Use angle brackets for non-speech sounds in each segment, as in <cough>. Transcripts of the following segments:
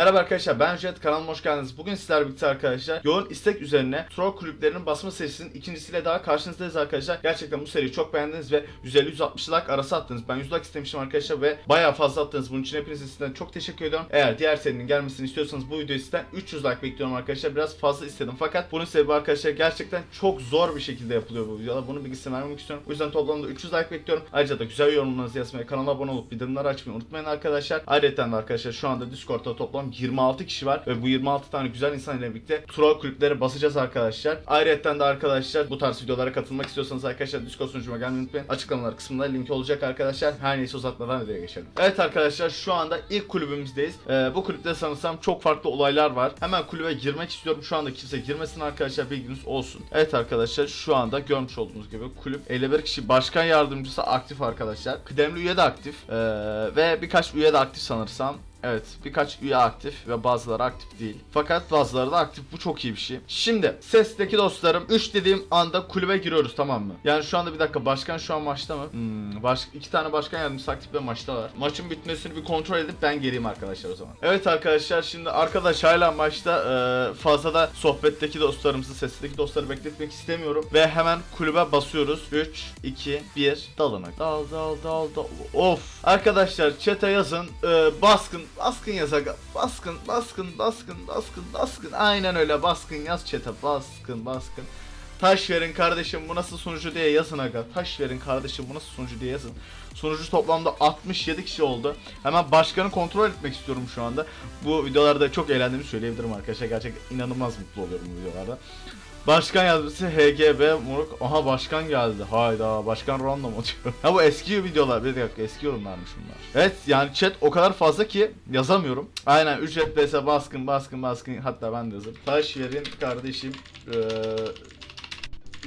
Merhaba arkadaşlar ben Jet kanalıma hoş geldiniz. Bugün sizlerle birlikte arkadaşlar yoğun istek üzerine troll kulüplerinin basma serisinin ikincisiyle daha karşınızdayız arkadaşlar. Gerçekten bu seriyi çok beğendiniz ve 150-160 like arası attınız. Ben 100 like istemiştim arkadaşlar ve bayağı fazla attınız. Bunun için hepinize sizden çok teşekkür ediyorum. Eğer diğer serinin gelmesini istiyorsanız bu videoyu sizden 300 like bekliyorum arkadaşlar. Biraz fazla istedim fakat bunun sebebi arkadaşlar gerçekten çok zor bir şekilde yapılıyor bu videolar. Bunu bilgisini vermek istiyorum. O yüzden toplamda 300 like bekliyorum. Ayrıca da güzel yorumlarınızı yazmayı, kanala abone olup bildirimleri açmayı unutmayın arkadaşlar. Ayrıca arkadaşlar şu anda Discord'da toplam 26 kişi var ve bu 26 tane güzel insan ile birlikte troll kulüpleri basacağız arkadaşlar. Ayrıca de arkadaşlar bu tarz videolara katılmak istiyorsanız arkadaşlar Discord sunucuma gelmeyi unutmayın. Açıklamalar kısmında linki olacak arkadaşlar. Her neyse uzatmadan videoya geçelim. Evet arkadaşlar şu anda ilk kulübümüzdeyiz. Ee, bu kulüpte sanırsam çok farklı olaylar var. Hemen kulübe girmek istiyorum. Şu anda kimse girmesin arkadaşlar bilginiz olsun. Evet arkadaşlar şu anda görmüş olduğunuz gibi kulüp 51 kişi başkan yardımcısı aktif arkadaşlar. Kıdemli üye de aktif. Ee, ve birkaç üye de aktif sanırsam. Evet birkaç üye aktif ve bazıları aktif değil. Fakat bazıları da aktif bu çok iyi bir şey. Şimdi sesteki dostlarım 3 dediğim anda kulübe giriyoruz tamam mı? Yani şu anda bir dakika başkan şu an maçta mı? Hmm, baş, iki tane başkan yardımcısı aktif ve maçtalar. Maçın bitmesini bir kontrol edip ben geleyim arkadaşlar o zaman. Evet arkadaşlar şimdi arkadaş hala maçta e, fazla da sohbetteki dostlarımızı sesteki dostları bekletmek istemiyorum. Ve hemen kulübe basıyoruz. 3, 2, 1 dalına. Dal dal dal dal. Of. Arkadaşlar chat'e yazın. E, baskın baskın yaz aga. Baskın baskın baskın baskın baskın. Aynen öyle baskın yaz chat'e. Baskın baskın. Taş verin kardeşim bu nasıl sunucu diye yazın aga. Taş verin kardeşim bu nasıl sunucu diye yazın. Sunucu toplamda 67 kişi oldu. Hemen başkanı kontrol etmek istiyorum şu anda. Bu videolarda çok eğlendiğimi söyleyebilirim arkadaşlar. Gerçekten inanılmaz mutlu oluyorum bu videolarda. Başkan yardımcısı HGB Moruk. Aha başkan geldi. Hayda başkan random atıyor. <laughs> ha bu eski videolar. Bir dakika eski yorumlarmış bunlar. Evet yani chat o kadar fazla ki yazamıyorum. Aynen ücret vs baskın baskın baskın. Hatta ben de yazarım. Taş verin kardeşim. Ee,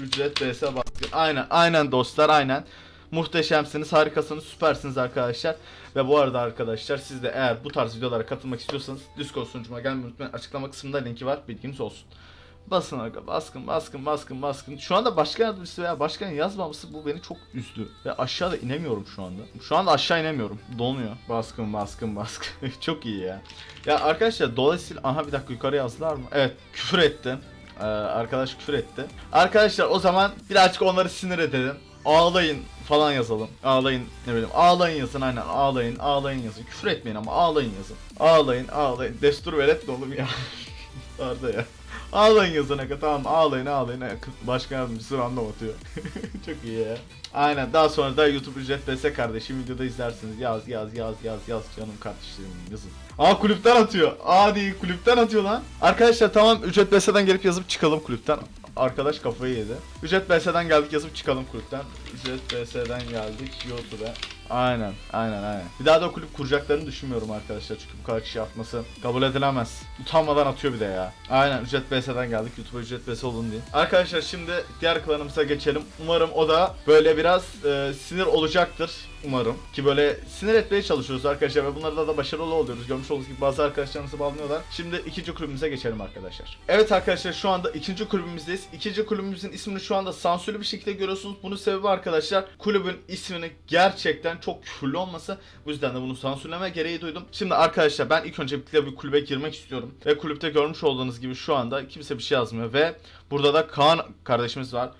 ücret vs baskın. Aynen aynen dostlar aynen. Muhteşemsiniz, harikasınız, süpersiniz arkadaşlar. Ve bu arada arkadaşlar siz de eğer bu tarz videolara katılmak istiyorsanız Discord sunucuma gelmeyi unutmayın. Açıklama kısmında linki var. Bilginiz olsun. Basın aga baskın baskın baskın baskın. Şu anda başkan yardımcısı veya başkan yazmaması bu beni çok üzdü. Ve aşağıda inemiyorum şu anda. Şu anda aşağı inemiyorum. Donuyor. Baskın baskın baskın. <laughs> çok iyi ya. Ya arkadaşlar dolayısıyla aha bir dakika yukarı yazdılar mı? Evet küfür etti. Ee, arkadaş küfür etti. Arkadaşlar o zaman birazcık onları sinir edelim. Ağlayın falan yazalım. Ağlayın ne bileyim. Ağlayın yazın aynen. Ağlayın ağlayın yazın. Küfür etmeyin ama ağlayın yazın. Ağlayın ağlayın. Destur velet de oğlum ya. Arda ya. Ağlayın yazın aga tamam ağlayın ağlayın. Başkan yardımcısı random atıyor. <laughs> Çok iyi ya. Aynen daha sonra da YouTube ücret vs kardeşim videoda izlersiniz. Yaz yaz yaz yaz yaz canım kardeşlerim yazın. Aa kulüpten atıyor. Aa değil kulüpten atıyor lan. Arkadaşlar tamam ücret vs'den gelip yazıp çıkalım kulüpten. Arkadaş kafayı yedi. Ücret vs'den geldik yazıp çıkalım kulüpten. Ücret vs'den geldik YouTube'a. Aynen, aynen, aynen. Bir daha da kulüp kuracaklarını düşünmüyorum arkadaşlar çünkü bu kadar kişi atması kabul edilemez. Utanmadan atıyor bir de ya. Aynen ücret BS'den geldik. YouTube'a ücret BS olun diye. Arkadaşlar şimdi diğer klanımıza geçelim. Umarım o da böyle biraz e, sinir olacaktır. Umarım. Ki böyle sinir etmeye çalışıyoruz arkadaşlar ve bunlarda da başarılı oluyoruz. Görmüş olduğunuz gibi bazı arkadaşlarımızı bağlanıyorlar. Şimdi ikinci kulübümüze geçelim arkadaşlar. Evet arkadaşlar şu anda ikinci kulübümüzdeyiz. İkinci kulübümüzün ismini şu anda sansürlü bir şekilde görüyorsunuz. Bunun sebebi arkadaşlar kulübün ismini gerçekten çok küfürlü olması. Bu yüzden de bunu sansürleme gereği duydum. Şimdi arkadaşlar ben ilk önce bir kulübe girmek istiyorum. Ve kulüpte görmüş olduğunuz gibi şu anda kimse bir şey yazmıyor. Ve burada da Kaan kardeşimiz var.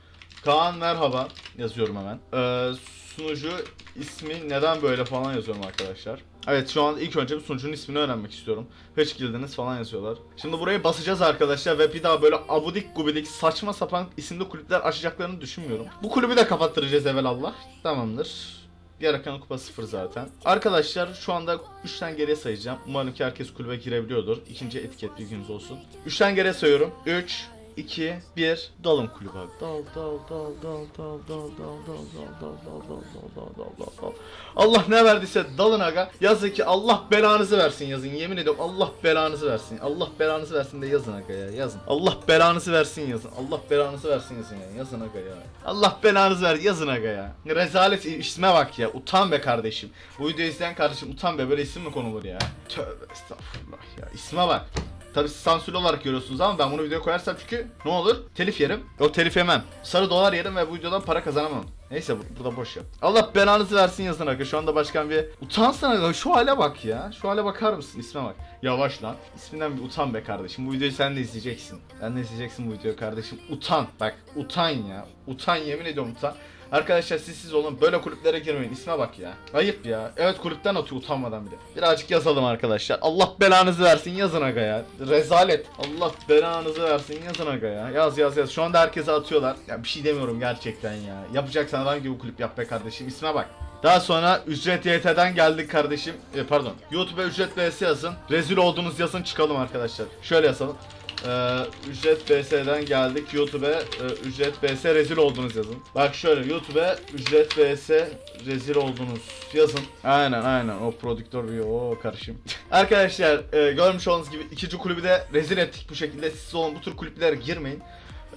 Kaan merhaba yazıyorum hemen. Ee, sunucu ismi neden böyle falan yazıyorum arkadaşlar. Evet şu an ilk önce bir sunucunun ismini öğrenmek istiyorum. Hiç girdiniz falan yazıyorlar. Şimdi buraya basacağız arkadaşlar ve bir daha böyle abudik gubidik saçma sapan isimli kulüpler açacaklarını düşünmüyorum. Bu kulübü de kapattıracağız evvelallah. Tamamdır. Diğer akıllı kupa 0 zaten. Arkadaşlar şu anda 3'ten geriye sayacağım. Umarım ki herkes kulübe girebiliyordur. İkinci etiket bilginiz olsun. 3'ten geriye sayıyorum. 3, 2, 1, dalın kulübe. Dal dal dal dal dal dal dal dal dal dal dal dal dal dal dal dal dal. Allah ne verdiyse dalın aga. Yazın ki Allah belanızı versin yazın. Yemin ediyorum Allah belanızı versin. Allah belanızı versin de yazın aga ya. Yazın. Allah belanızı versin yazın. Allah belanızı versin yazın ya. Yazın aga ya. Allah belanızı ver yazın aga ya. Rezalet isme bak ya. Utan be kardeşim. Bu videoyu izleyen kardeşim utan be. Böyle isim mi konulur ya? Tövbe estağfurullah ya. İsme bak. Tabi sansürlü olarak görüyorsunuz ama ben bunu videoya koyarsam çünkü ne olur? Telif yerim. Yok telif yemem. Sarı dolar yerim ve bu videodan para kazanamam. Neyse bu, bu da boş ya. Allah belanızı versin yazın aga. Şu anda başkan bir utansın aga. Şu hale bak ya. Şu hale bakar mısın? İsme bak. Yavaş lan. İsminden bir utan be kardeşim. Bu videoyu sen de izleyeceksin. Sen de izleyeceksin bu videoyu kardeşim. Utan. Bak utan ya. Utan yemin ediyorum utan. Arkadaşlar siz siz olun böyle kulüplere girmeyin isme bak ya Ayıp ya evet kulüpten atıyor utanmadan bile Birazcık yazalım arkadaşlar Allah belanızı versin yazın aga ya Rezalet Allah belanızı versin yazın aga ya Yaz yaz yaz şu anda herkese atıyorlar Ya bir şey demiyorum gerçekten ya Yapacaksan adam gibi kulüp yap be kardeşim isme bak daha sonra ücret YT'den geldik kardeşim. E, pardon. YouTube'a ücret BS yazın. Rezil olduğunuz yazın çıkalım arkadaşlar. Şöyle yazalım. Ee, ücret BS'den geldik. YouTube'a e, ücret BS rezil oldunuz yazın. Bak şöyle YouTube'a ücret BS rezil oldunuz yazın. Aynen aynen o prodüktör o karışım. <laughs> Arkadaşlar e, görmüş olduğunuz gibi ikinci kulübü de rezil ettik bu şekilde. Siz olun bu tür kulüplere girmeyin.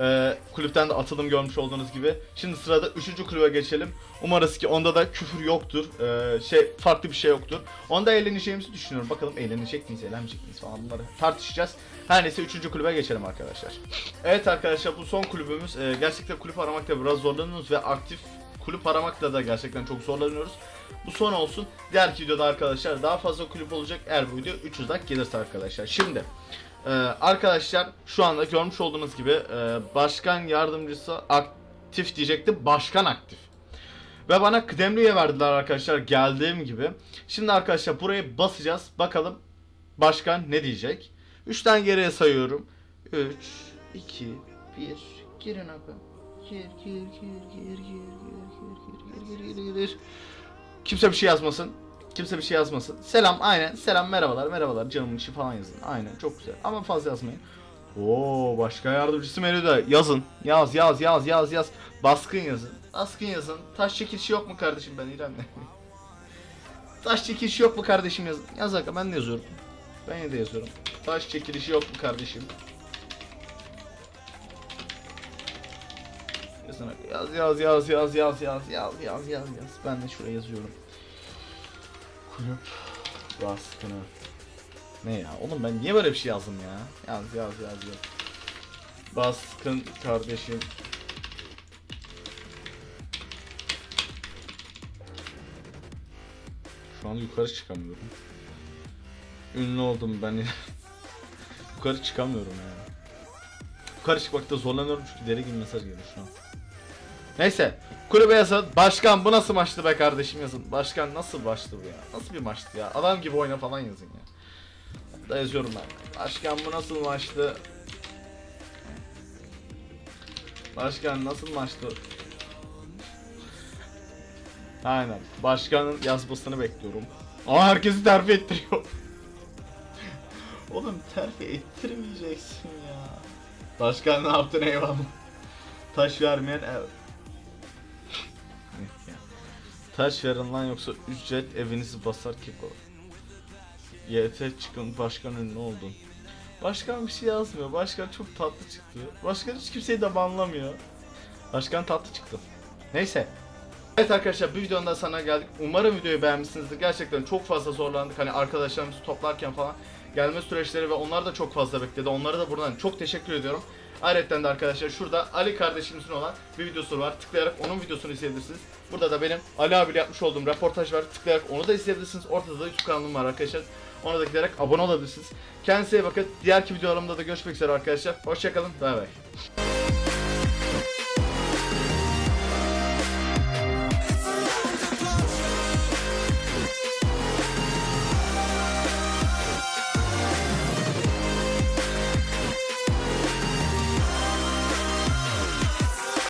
Ee, kulüpten de atılım görmüş olduğunuz gibi. Şimdi sırada 3. kulübe geçelim. Umarız ki onda da küfür yoktur. Ee, şey farklı bir şey yoktur. Onda eğleneceğimizi düşünüyorum. Bakalım eğlenecek miyiz, eğlenmeyecek miyiz falan bunları tartışacağız. Her neyse 3. kulübe geçelim arkadaşlar. Evet arkadaşlar bu son kulübümüz. Ee, gerçekten kulüp aramakta biraz zorlanıyoruz ve aktif kulüp aramakla da gerçekten çok zorlanıyoruz. Bu son olsun. Diğer videoda arkadaşlar daha fazla kulüp olacak eğer bu video 300 like gelirse arkadaşlar. Şimdi ee, arkadaşlar şu anda görmüş olduğunuz gibi e, başkan yardımcısı aktif diyecektim. Başkan aktif. Ve bana kıdemli üye verdiler arkadaşlar geldiğim gibi. Şimdi arkadaşlar buraya basacağız. Bakalım başkan ne diyecek. 3'ten geriye sayıyorum. 3, 2, 1. Girin abi. Gir, gir, gir, gir, gir, gir, gir, gir, gir, gir, gir. Kimse bir şey yazmasın. Kimse bir şey yazmasın. Selam aynen. Selam merhabalar merhabalar canımın işi falan yazın. Aynen çok güzel. Ama fazla yazmayın. Oo başka yardımcısı menüde yazın. Yaz yaz yaz yaz yaz. Baskın yazın. Baskın yazın. Taş çekilişi yok mu kardeşim ben İrem'le? <laughs> Taş çekilişi yok mu kardeşim yazın. Yaz aga ben de yazıyorum. Ben de yazıyorum. Taş çekilişi yok mu kardeşim? Yazın yaz yaz yaz yaz yaz yaz yaz yaz yaz. Ben de şuraya yazıyorum. Kulüp baskını. Ne ya? Oğlum ben niye böyle bir şey yazdım ya? Yaz yaz yaz yaz. Baskın kardeşim. Şu anda yukarı çıkamıyorum. Ünlü oldum ben. <laughs> yukarı çıkamıyorum ya. Yukarı çıkmakta zorlanıyorum çünkü deli gibi mesaj geliyor şu an. Neyse. Kulübe yazın. Başkan bu nasıl maçtı be kardeşim yazın. Başkan nasıl maçtı bu ya? Nasıl bir maçtı ya? Adam gibi oyna falan yazın ya. Da yazıyorum ben. Başkan bu nasıl maçtı? Başkan nasıl maçtı? Aynen. Başkanın yazmasını bekliyorum. Ama herkesi terfi ettiriyor. <laughs> Oğlum terfi ettirmeyeceksin ya. Başkan ne yaptın eyvallah. Taş vermeyen ev. Taş verin lan yoksa ücret evinizi basar keko. YT çıkın başkan ünlü oldun. Başkan bir şey yazmıyor. Başkan çok tatlı çıktı. Başkan hiç kimseyi de banlamıyor. Başkan tatlı çıktı. Neyse. Evet arkadaşlar bir videonun da sana geldik. Umarım videoyu beğenmişsinizdir. Gerçekten çok fazla zorlandık. Hani arkadaşlarımızı toplarken falan gelme süreçleri ve onlar da çok fazla bekledi. Onlara da buradan çok teşekkür ediyorum. Ayrıca de arkadaşlar şurada Ali kardeşimizin olan bir videosu var. Tıklayarak onun videosunu izleyebilirsiniz. Burada da benim Ali abiyle yapmış olduğum röportaj var. Tıklayarak onu da izleyebilirsiniz. Ortada da YouTube kanalım var arkadaşlar. Ona da giderek abone olabilirsiniz. Kendinize iyi bakın. Diğerki videolarımda da görüşmek üzere arkadaşlar. Hoşçakalın. Bay bay.